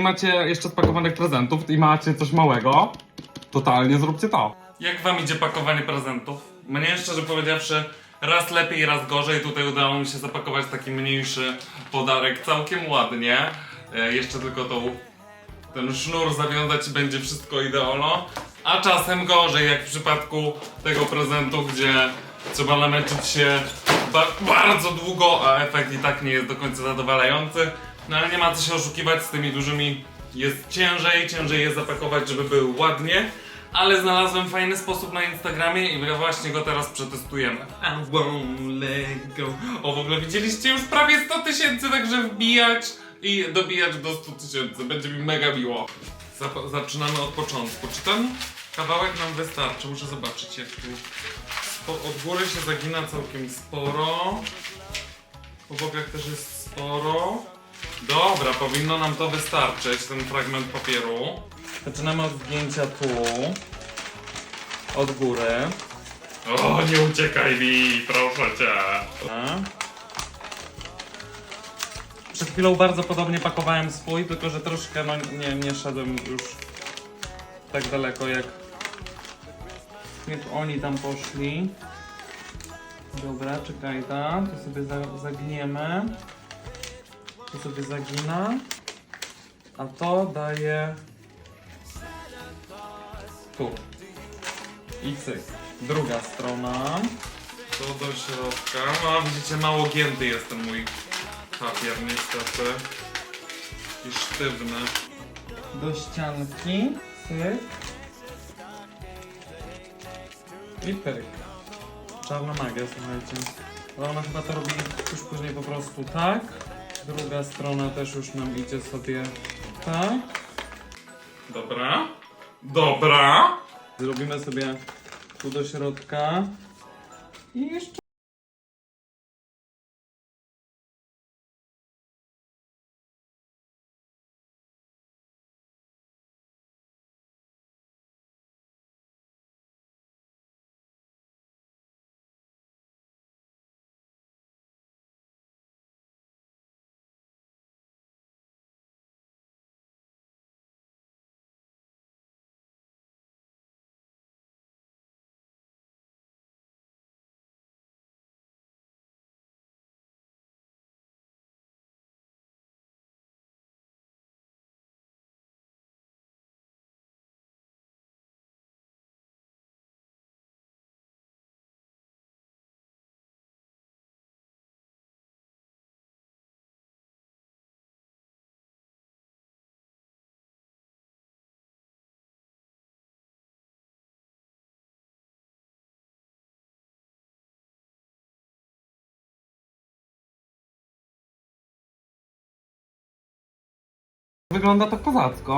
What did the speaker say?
macie jeszcze spakowanych prezentów i macie coś małego, totalnie zróbcie to. Jak wam idzie pakowanie prezentów? Mnie szczerze powiedziawszy, raz lepiej, raz gorzej. Tutaj udało mi się zapakować taki mniejszy podarek całkiem ładnie. E, jeszcze tylko tą, ten sznur zawiązać i będzie wszystko idealno. A czasem gorzej, jak w przypadku tego prezentu, gdzie trzeba namęczyć się ba bardzo długo, a efekt i tak nie jest do końca zadowalający. No ale nie ma co się oszukiwać z tymi dużymi. Jest ciężej, ciężej je zapakować, żeby były ładnie. Ale znalazłem fajny sposób na Instagramie i właśnie go teraz przetestujemy. I won't let go. O, w ogóle widzieliście już prawie 100 tysięcy, także wbijać i dobijać do 100 tysięcy. Będzie mi mega miło. Zap- zaczynamy od początku. Czy ten kawałek nam wystarczy? Muszę zobaczyć jak tu... Od góry się zagina całkiem sporo. Po bokach też jest sporo. Dobra, powinno nam to wystarczyć, ten fragment papieru. Zaczynamy od zdjęcia tu. Od góry. O, nie uciekaj mi, proszę cię. Przed chwilą bardzo podobnie pakowałem swój, tylko że troszkę no, nie, nie szedłem już tak daleko jak, jak oni tam poszli. Dobra, czekaj, ta. To sobie za, zagniemy. To sobie zagina. A to daje tu. I cyk. Druga strona. To do środka. No widzicie, mało gięty jest ten mój papier niestety. I sztywny. Do ścianki. Cyk. I pyk. Czarna magia, słuchajcie. Ale ona chyba to robi już później po prostu tak. Druga strona też już nam idzie sobie tak. Dobra. Dobra. Zrobimy sobie tu do środka. I jeszcze. Wygląda to kozacko.